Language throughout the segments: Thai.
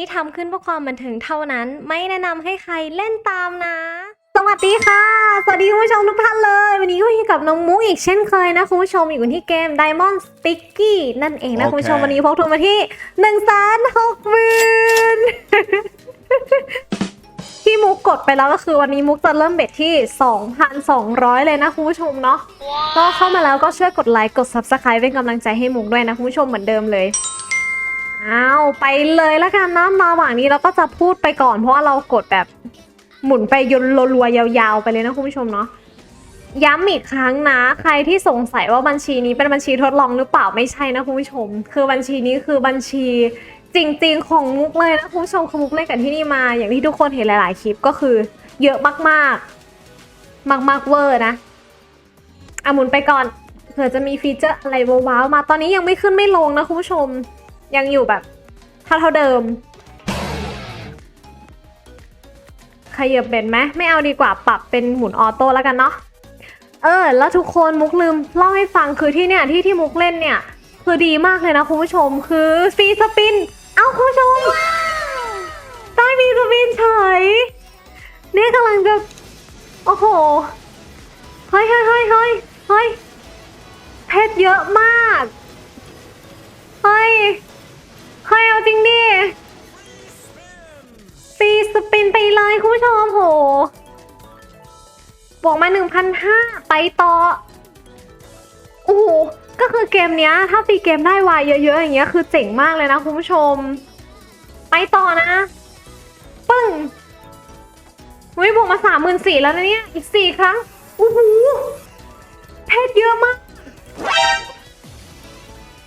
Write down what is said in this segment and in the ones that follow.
นี่ทำขึ้นเพื่อความบันเทิงเท่านั้น ไม่แนะนำให้ใครเล่นตามนะ สวัสดีค่ะ สวัสดีคุณผู้ชมทุกท่านเลย วันนี้ก็อยู่กับน้องมุกอีกเช่นเคยนะคุณผู้ชมอยู่กันที่เกม Diamond Sticky นั่นเองนะโอเคคุณผู้ชมวันนี้พกทุนมาที่1นึ่งแสนหกหมื่นที่มุกกดไปแล้วก็คือวันนี้มุกจะเริ่มเบ็ดที่ 2,200 เลยนะคุณผู้ชมเนาะก็เข้ามาแล้วก็ช่วยกดไลค์กด Subscribe เป็นกำลังใจให้มุกด้วยนะคุณผู้ชมเหมือนเดิมเลย อ้าวไปเลยแล้วกันนะมาหว่างนี้เราก็จะพูดไปก่อน เพราะว่าเรากดแบบหมุนไปยนรัวๆยาวๆ ไปเลยนะคุณผู้ชมเนาะย้ำอีกครั้งนะ ใครที่สงสัยว่าบัญชีนี้เป็นบัญชีทดลองหรือเปล่าไม่ใช่นะคุณผู้ชม คือบัญชีนี้คือบัญชีจริงๆของมุกเลยนะคุณผู้ชมคือมุกเล่นกันที่นี่มา อย่างที่ทุกคนเห็นหลาย ๆ คลิปก็คือ เยอะมากๆ มากๆเวอร์นะอะหมุนไปก่อนเผื่อจะมีฟีเจอร์อะไรว้าวๆมาตอนนี้ยังไม่ขึ้นไม่ลงนะคุณผู้ชม ยังอยู่แบบเท่าเท่าเดิม ขยับเบ็ดไหมไม่เอาดีกว่าปรับเป็นหมุนออโต้แล้วกันเนาะเออ แล้วทุกคนมุกลืมเล่าให้ฟังคือที่เนี่ยที่ที่มุกเล่นเนี่ย คือดีมากเลยนะคุณผู้ชมคือฟรีสปิน เอ้าคุณผู้ชมได้ฟรีสปินเฉยเนี่ยกำลังจะโอ้โหเฮ้ยเฮ้ยเฮ้ยเฮ้ยเฮ้ยเพชรเยอะมากเฮ้ย เฮ้ยเอาจริงดิฟีสปินไปเลยคุณผู้ชมโหบวกมา 1,500 ไปต่อ โอ้โห ก็คือเกมเนี้ย ถ้าฟีเกมได้วายเยอะ ๆ อย่างเงี้ยคือเจ๋งมากเลยนะคุณผู้ชม ไปต่อนะ ปึ้งอุ้ยบวกมา34,000แล้วนะเนี่ย อีก4ครั้งโอ้โหเพชรเยอะมาก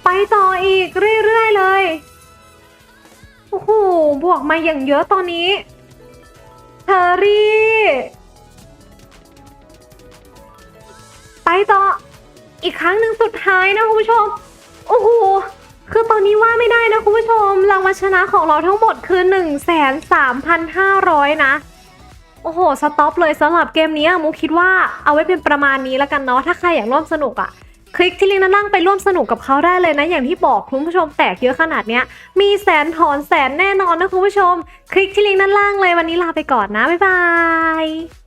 ไปต่ออีกเรื่อย ๆ เลย บวกมาอย่างเยอะตอนนี้เทอรี่ ไปต่อ อีกครั้งหนึ่งสุดท้ายนะคุณผู้ชม โอ้โห คือตอนนี้ว่าไม่ได้นะคุณผู้ชม รางวัลชนะของเราทั้งหมดคือ 1 3 5 0 0 นะ โอ้โห สต็อปเลยสำหรับเกมนี้มุกคิดว่าเอาไว้เป็นประมาณนี้แล้วกันเนาะ ถ้าใครอยากร่วมสนุกอะ คลิกที่ลิงก์ด้านล่างไปร่วมสนุกกับเขาได้เลยนะ อย่างที่บอกคุณผู้ชมแตกเยอะขนาดเนี้ย มีแสนถอนแสนแน่นอนนะคุณผู้ชม คลิกที่ลิงก์ด้านล่างเลยวันนี้ลาไปก่อนนะบ๊ายบาย